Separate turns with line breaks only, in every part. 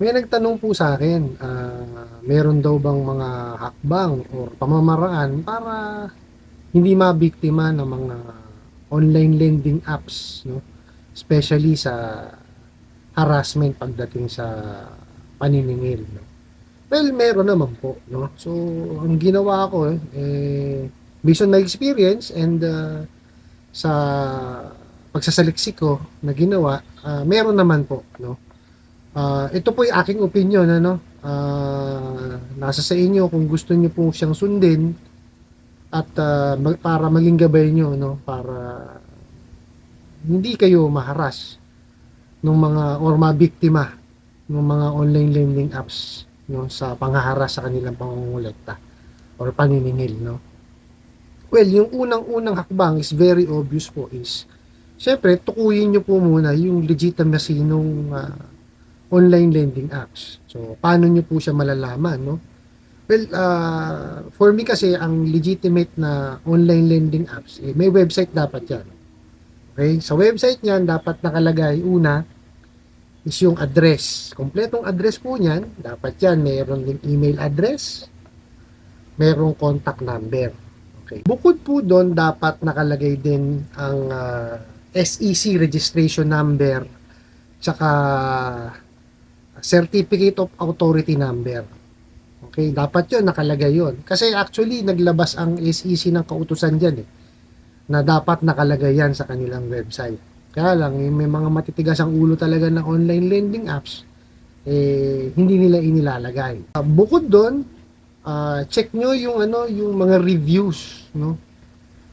May nagtanong po sa akin, ah, meron daw bang mga hakbang or pamamaraan para hindi mabiktima ng mga online lending apps, no? Especially sa harassment pagdating sa paniningil, no? Well, meron naman po, no? So, ang ginawa ko, eh, based on my experience and ah, sa pagsasaliksik ko na ginawa, ah, meron naman po, no? Ah, ito po yung aking opinion, ano? Ah, nasa sa inyo kung gusto niyo po siyang sundin at ah, mag- para maging gabay niyo, no? Para hindi kayo maharas ng mga or mabiktima ng mga online lending apps no sa panghaharas sa kanilang pangungulekta or paniningil no well yung unang-unang hakbang is very obvious po is syempre tukuyin nyo po muna yung legitimacy nung ah, online lending apps so paano nyo po siya malalaman no well ah, for me kasi ang legitimate na online lending apps eh, may website dapat yan Okay? Sa website niyan, dapat nakalagay una is yung address. Kompletong address po niyan, dapat yan, mayroon ding email address, mayroong contact number. Okay. Bukod po doon, dapat nakalagay din ang ah, SEC registration number, tsaka Certificate of Authority number. Okay, dapat yun, nakalagay yun. Kasi actually, naglabas ang SEC ng kautusan dyan eh na dapat nakalagay yan sa kanilang website. Kaya lang, eh, may mga matitigas ang ulo talaga ng online lending apps, eh, hindi nila inilalagay. Ah, bukod doon, ah, check nyo yung, ano, yung mga reviews, no?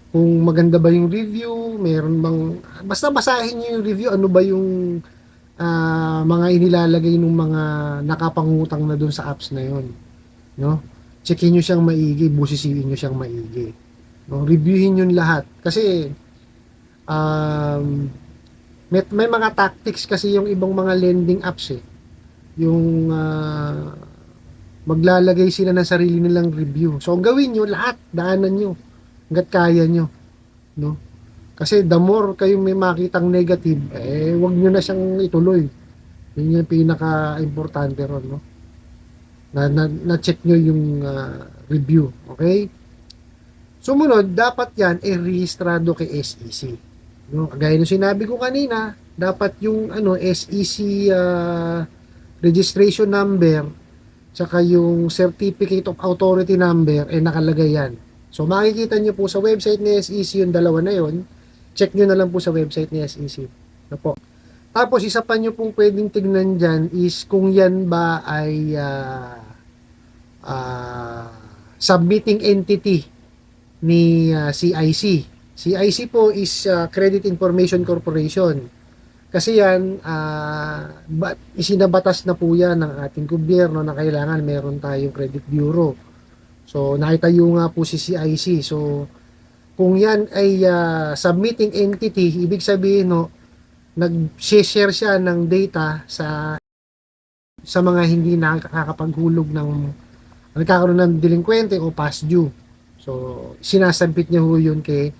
Kung maganda ba yung review, meron bang, basta basahin nyo yung review, ano ba yung ah, mga inilalagay ng mga nakapangutang na doon sa apps na yon no? Checkin nyo siyang maigi, busisiin nyo siyang maigi. No, reviewin yun lahat. Kasi, um, may, may mga tactics kasi yung ibang mga lending apps eh. Yung ah, maglalagay sila ng sarili nilang review. So, gawin nyo, lahat, daanan nyo. Hanggat kaya nyo. No? Kasi the more kayo may makitang negative, eh, wag nyo na siyang ituloy. Yun yung pinaka-importante ron, no? Na, na, na-check nyo yung ah, review. Okay? Sumunod, dapat yan ay rehistrado kay SEC. No? Gaya ng sinabi ko kanina, dapat yung ano SEC ah, registration number tsaka yung certificate of authority number ay nakalagay yan. So makikita nyo po sa website ni SEC yung dalawa na yon. Check nyo na lang po sa website ni SEC. Ano po? Tapos isa pa nyo pong pwedeng tignan dyan is kung yan ba ay ah, ah, submitting entity ni ah, CIC. CIC po is ah, Credit Information Corporation. Kasi yan, ah, ba, isinabatas na po yan ng ating gobyerno na kailangan meron tayong credit bureau. So, naitayo nga po si CIC. So, kung yan ay ah, submitting entity, ibig sabihin no, nag-share siya ng data sa sa mga hindi nakakapaghulog ng nagkakaroon ng delinkwente o past due. So, sinasabit niya ho yun kay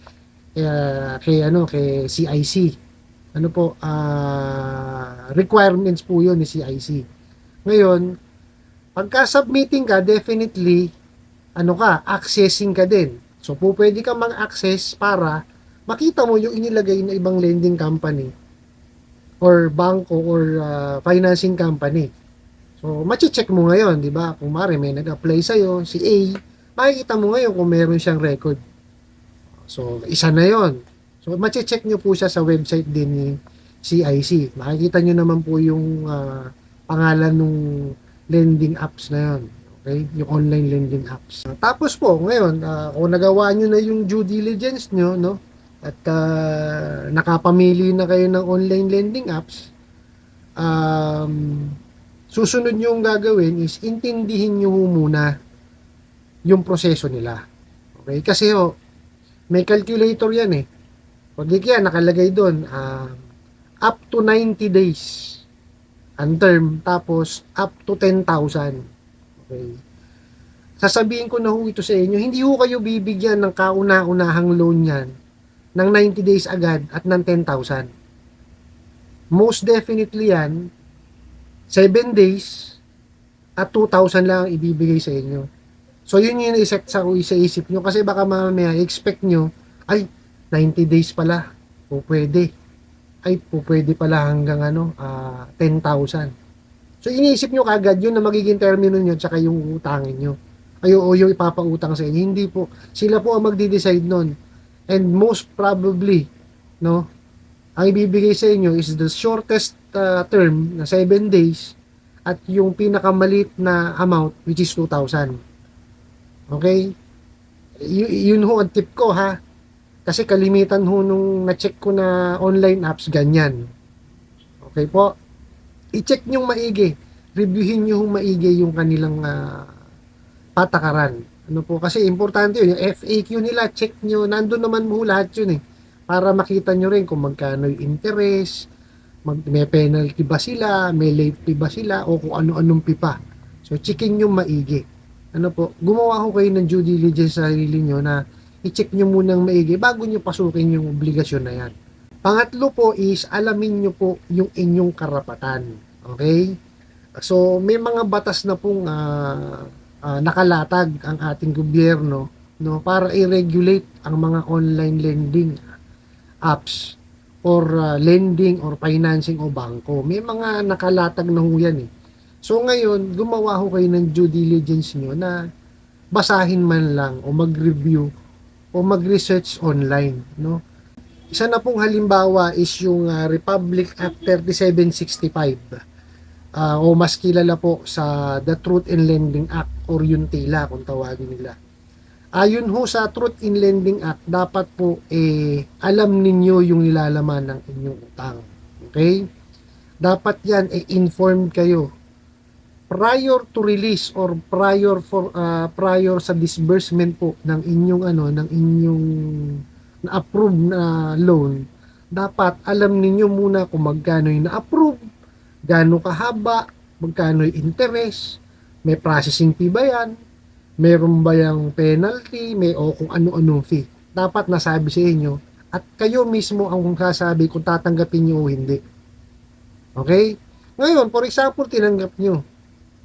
uh, kay ano kay CIC. Ano po ah, requirements po yun ni CIC. Ngayon, pagka submitting ka, definitely ano ka, accessing ka din. So, pwede ka mag-access para makita mo yung inilagay na ibang lending company or banko or ah, financing company. So, mache-check mo ngayon, di ba? Kung mare may nag-apply sa'yo, si A, makikita mo ngayon kung meron siyang record. So, isa na yon. So, mache-check nyo po siya sa website din ni CIC. Makikita nyo naman po yung ah, pangalan ng lending apps na yon. Okay? Yung online lending apps. Tapos po, ngayon, ah, kung nagawa nyo na yung due diligence nyo, no? At ah, nakapamili na kayo ng online lending apps, um, susunod nyo yung gagawin is intindihin nyo muna yung proseso nila. Okay? Kasi ho, may calculator yan eh. Pag yan, nakalagay doon, ah, up to 90 days ang term, tapos up to 10,000. Okay? Sasabihin ko na ho ito sa inyo, hindi ho kayo bibigyan ng kauna-unahang loan yan ng 90 days agad at ng 10,000. Most definitely yan, 7 days at 2,000 lang ang ibibigay sa inyo. So, yun yung iset sa isip nyo. Kasi baka mamaya expect nyo, ay, 90 days pala. O. Ay, po pwede pala hanggang ano, ah, 10,000. So, iniisip nyo kagad yun na magiging termino nyo tsaka yung utangin nyo. Ay, o yung ipapautang sa inyo. Hindi po. Sila po ang magde-decide nun. And most probably, no, ang ibibigay sa inyo is the shortest uh, term na 7 days at yung pinakamalit na amount which is 2,000. Okay? Y- yun ho ang tip ko ha. Kasi kalimitan ho nung na-check ko na online apps, ganyan. Okay po? I-check nyo maigi. Reviewin nyo maigi yung kanilang ah, patakaran. Ano po? Kasi importante yun. Yung FAQ nila, check nyo. Nandun naman mo lahat yun eh. Para makita nyo rin kung magkano yung interest, mag, may penalty ba sila, may late fee ba sila, o kung ano-anong fee pa. So, checkin nyo maigi. Ano po, gumawa ko kayo ng due diligence sa sarili nyo na i-check nyo munang maigi bago nyo pasukin yung obligasyon na yan. Pangatlo po is, alamin nyo po yung inyong karapatan. Okay? So, may mga batas na pong ah, ah, nakalatag ang ating gobyerno no para i-regulate ang mga online lending apps or uh, lending or financing o bangko. May mga nakalatag na ho yan eh. So ngayon, gumawa ho kayo ng due diligence nyo na basahin man lang o mag-review o mag-research online. No? Isa na pong halimbawa is yung uh, Republic Act 3765 uh, o mas kilala po sa The Truth in Lending Act or yung TILA kung tawagin nila. Ayon ho sa Truth in Lending Act, dapat po eh, alam ninyo yung nilalaman ng inyong utang. Okay? Dapat yan eh, informed kayo prior to release or prior for uh, prior sa disbursement po ng inyong ano ng inyong na approve na loan dapat alam ninyo muna kung magkano yung na-approve gaano kahaba magkano yung interest may processing fee ba yan meron ba yung penalty, may o kung ano-anong fee. Dapat nasabi sa inyo at kayo mismo ang sasabi kung tatanggapin nyo o hindi. Okay? Ngayon, for example, tinanggap nyo.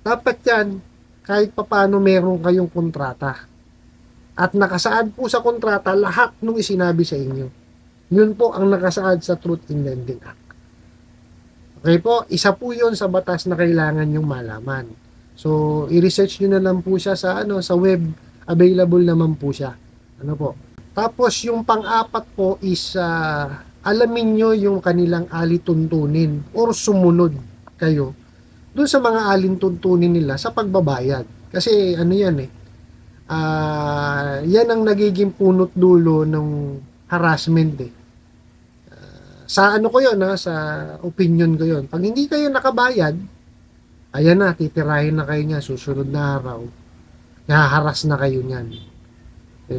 Dapat yan, kahit papano meron kayong kontrata. At nakasaad po sa kontrata lahat nung isinabi sa inyo. Yun po ang nakasaad sa Truth in Lending Act. Okay po, isa po yun sa batas na kailangan yung malaman. So, i-research nyo na lang po siya sa ano sa web. Available naman po siya. Ano po? Tapos yung pang-apat po is uh, alamin nyo yung kanilang alituntunin or sumunod kayo dun sa mga alintuntunin nila sa pagbabayad. Kasi ano yan eh. Uh, yan ang nagiging punot dulo ng harassment eh. Uh, sa ano ko yun ha, sa opinion ko yun. Pag hindi kayo nakabayad, ayan na, titirahin na kayo niya susunod na araw. Nahaharas na kayo niyan.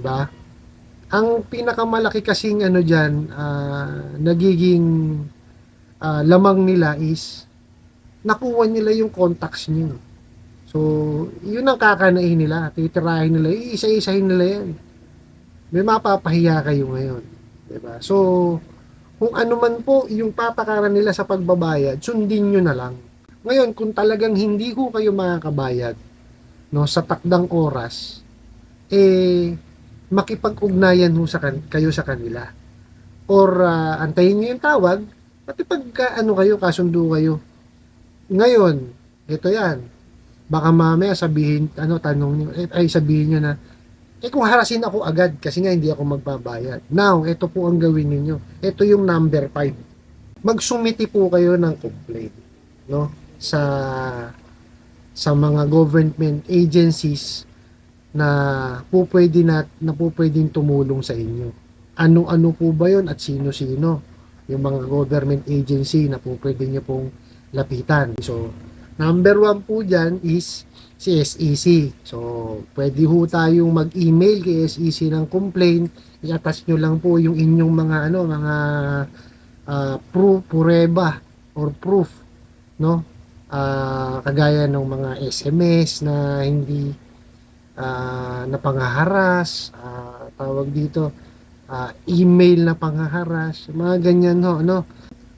ba? Ang pinakamalaki kasing ano diyan, uh, nagiging uh, lamang nila is nakuha nila yung contacts niyo. So, yun ang kakanain nila. Titirahin nila. Iisa-isahin nila yan. May mapapahiya kayo ngayon. 'di ba? So, kung ano man po yung patakaran nila sa pagbabayad, sundin nyo na lang. Ngayon, kung talagang hindi ko kayo makakabayad no, sa takdang oras, eh, makipag-ugnayan ho sa kan kayo sa kanila. Or uh, antayin niyo yung tawag, pati pagka ano kayo, kasundo kayo. Ngayon, ito yan. Baka mamaya sabihin, ano, tanong niyo, eh, ay sabihin niyo na, eh kung harasin ako agad kasi nga hindi ako magbabayad. Now, ito po ang gawin ninyo. Ito yung number 5. Magsumiti po kayo ng complaint. No? sa sa mga government agencies na po pwede na, na po pwedeng tumulong sa inyo. Ano-ano po ba yon at sino-sino yung mga government agency na po pwede nyo pong lapitan. So, number one po dyan is si SEC. So, pwede ho tayong mag-email kay SEC ng complaint. I-attach nyo lang po yung inyong mga ano, mga uh, proof, pureba or proof, no? uh, kagaya ng mga SMS na hindi uh, na pangaharas, uh, tawag dito, uh, email na pangaharas, mga ganyan ho, no.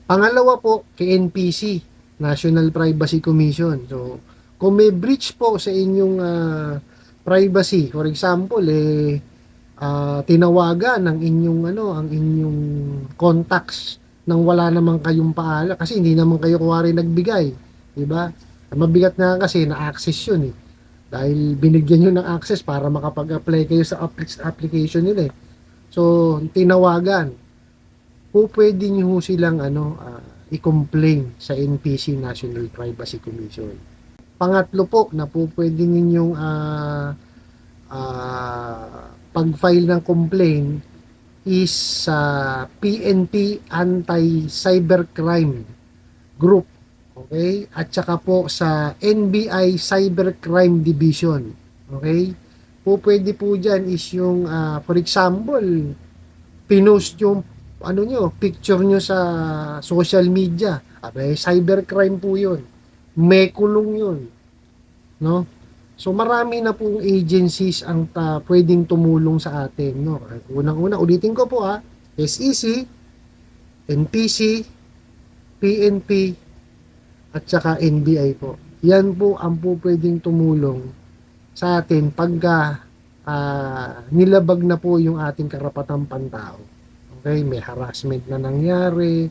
Pangalawa po, kay NPC. National Privacy Commission. So, kung may breach po sa inyong ah, privacy, for example, eh, ah, tinawagan ng inyong ano, ang inyong contacts nang wala naman kayong paala kasi hindi naman kayo kuwari nagbigay, 'di ba? Mabigat na kasi na-access 'yun eh. Dahil binigyan nyo ng access para makapag-apply kayo sa applic- application nila eh. So, tinawagan. Po pwede ho silang ano, ah, i-complain sa NPC National Privacy Commission. Pangatlo po na po pwede ninyong ah, ah, pag-file ng complaint is sa PNP Anti-Cybercrime Group. Okay? At saka po sa NBI Cybercrime Division. Okay? Po pwede po dyan is yung, ah, for example, pinost yung ano nyo, picture nyo sa social media. Abay, cybercrime po yun. May kulong yun. No? So marami na pong agencies ang ta, pwedeng tumulong sa atin, no. Unang-una, ulitin ko po ha, SEC, NPC, PNP, at saka NBI po. Yan po ang po pwedeng tumulong sa atin pagka ah, nilabag na po yung ating karapatang pantao. Okay, may harassment na nangyari,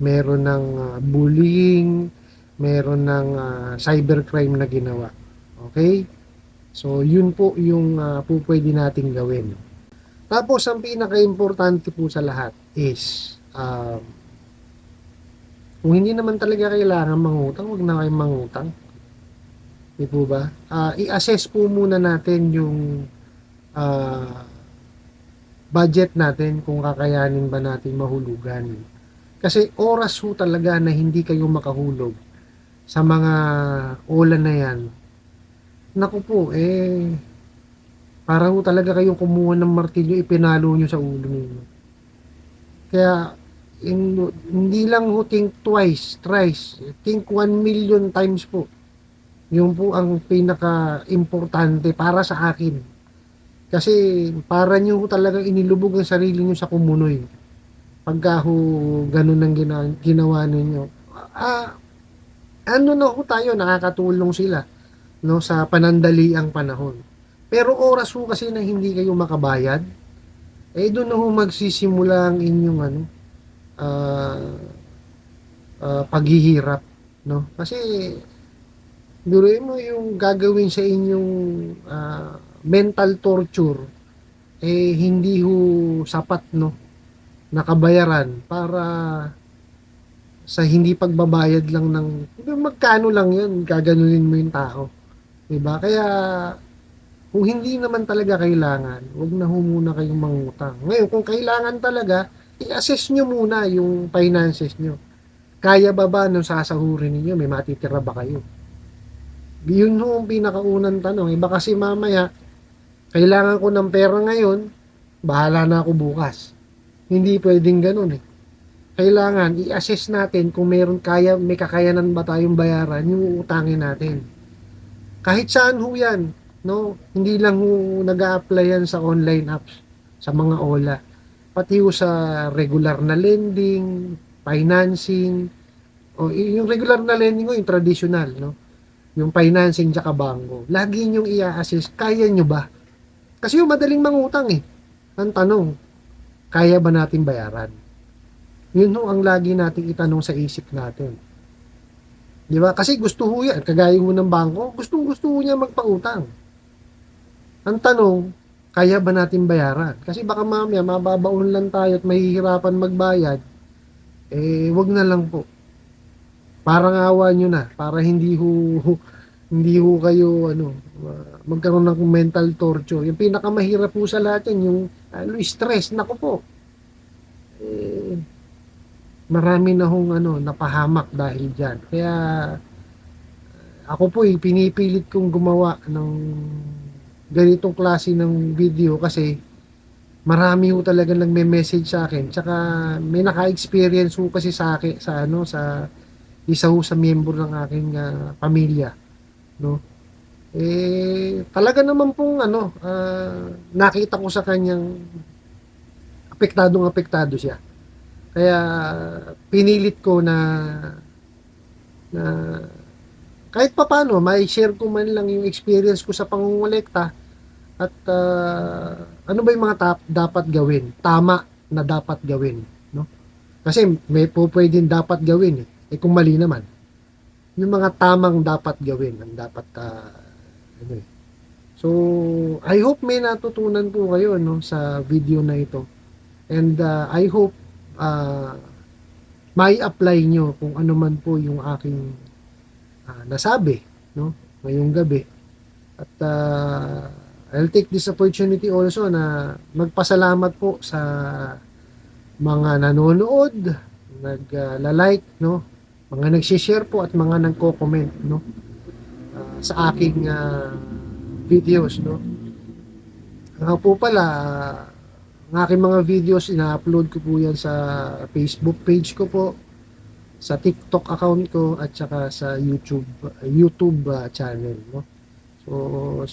meron ng ah, bullying, meron ng ah, cybercrime na ginawa. Okay? So, yun po yung uh, po pwede nating gawin. Tapos, ang pinaka-importante po sa lahat is, um, kung hindi naman talaga kailangan mangutang, wag na kayong mangutang. Di po ba? Ah, i-assess po muna natin yung ah, budget natin kung kakayanin ba natin mahulugan. Kasi oras ho talaga na hindi kayo makahulog sa mga ulan na yan, naku po, eh, para ho talaga kayong kumuha ng martilyo, ipinalo nyo sa ulo ninyo. Kaya, in, hindi lang ho think twice, thrice, think one million times po. Yung po ang pinaka-importante para sa akin. Kasi, para nyo talagang inilubog ang sarili nyo sa kumunoy. Pagka ho, ganun ang gina, ginawa ninyo. Ah, ano na ho tayo, nakakatulong sila no sa panandaliang panahon. Pero oras ho kasi na hindi kayo makabayad, eh doon na ho magsisimula ang inyong ano ah ah, paghihirap, no? Kasi biruin mo yung gagawin sa inyong ah, mental torture eh hindi ho sapat no nakabayaran para sa hindi pagbabayad lang ng magkano lang yun, gaganunin mo yung tao. 'Di ba? Kaya kung hindi naman talaga kailangan, wag na ho muna kayong mangutang. Ngayon, kung kailangan talaga, i-assess nyo muna yung finances nyo. Kaya ba ba nung sasahurin ninyo, may matitira ba kayo? Yun ho ang pinakaunang tanong. Iba kasi mamaya, kailangan ko ng pera ngayon, bahala na ako bukas. Hindi pwedeng ganun eh kailangan i-assess natin kung meron kaya, may kakayanan ba tayong bayaran yung utangin natin. Kahit saan ho yan, no? Hindi lang ho nag apply yan sa online apps, sa mga OLA. Pati ho sa regular na lending, financing, o yung regular na lending ko, yung traditional, no? Yung financing tsaka bangko. Lagi nyo i-assess, kaya nyo ba? Kasi yung madaling mangutang eh. Ang tanong, kaya ba natin bayaran? Yun ho ang lagi nating itanong sa isip natin. Di ba? Kasi gusto ho yan. Kagaya ho ng bangko, gusto gusto ho niya magpautang. Ang tanong, kaya ba natin bayaran? Kasi baka mamaya mababaon lang tayo at mahihirapan magbayad. Eh, wag na lang po. Parang awa nyo na. Para hindi ho, hindi ho kayo ano, magkaroon ng mental torture. Yung pinakamahirap po sa lahat yan, yung ano, stress. Nako po. Eh, marami na hong ano, napahamak dahil dyan. Kaya ako po eh, pinipilit kong gumawa ng ganitong klase ng video kasi marami ho talaga nagme-message sa akin. Tsaka may naka-experience ho kasi sa akin sa ano sa isa ho sa miyembro ng aking uh, pamilya, no? Eh talaga naman pong ano, uh, nakita ko sa kanyang apektadong apektado siya. Kaya pinilit ko na na kahit papano may share ko man lang yung experience ko sa pangungulekta at ah, ano ba yung mga tap- dapat gawin tama na dapat gawin no kasi may po pwedeng dapat gawin eh, eh kung mali naman yung mga tamang dapat gawin ang dapat ah, ano eh. so I hope may natutunan po kayo no sa video na ito and ah, I hope ah, may apply nyo kung ano man po yung aking ah, nasabi no ngayong gabi at ah, I'll take this opportunity also na magpasalamat po sa mga nanonood nag-like no mga nagsi-share po at mga nagko-comment no ah, sa aking ah, videos no nga po pala ang aking mga videos ina-upload ko po yan sa Facebook page ko po sa TikTok account ko at saka sa YouTube YouTube ah, channel no. So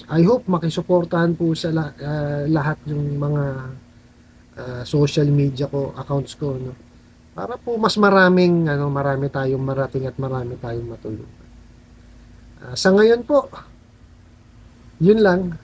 I hope makisuportahan po sa la- ah, lahat ng mga ah, social media ko accounts ko no. Para po mas maraming ano marami tayong marating at marami tayong matulungan. Ah, sa ngayon po yun lang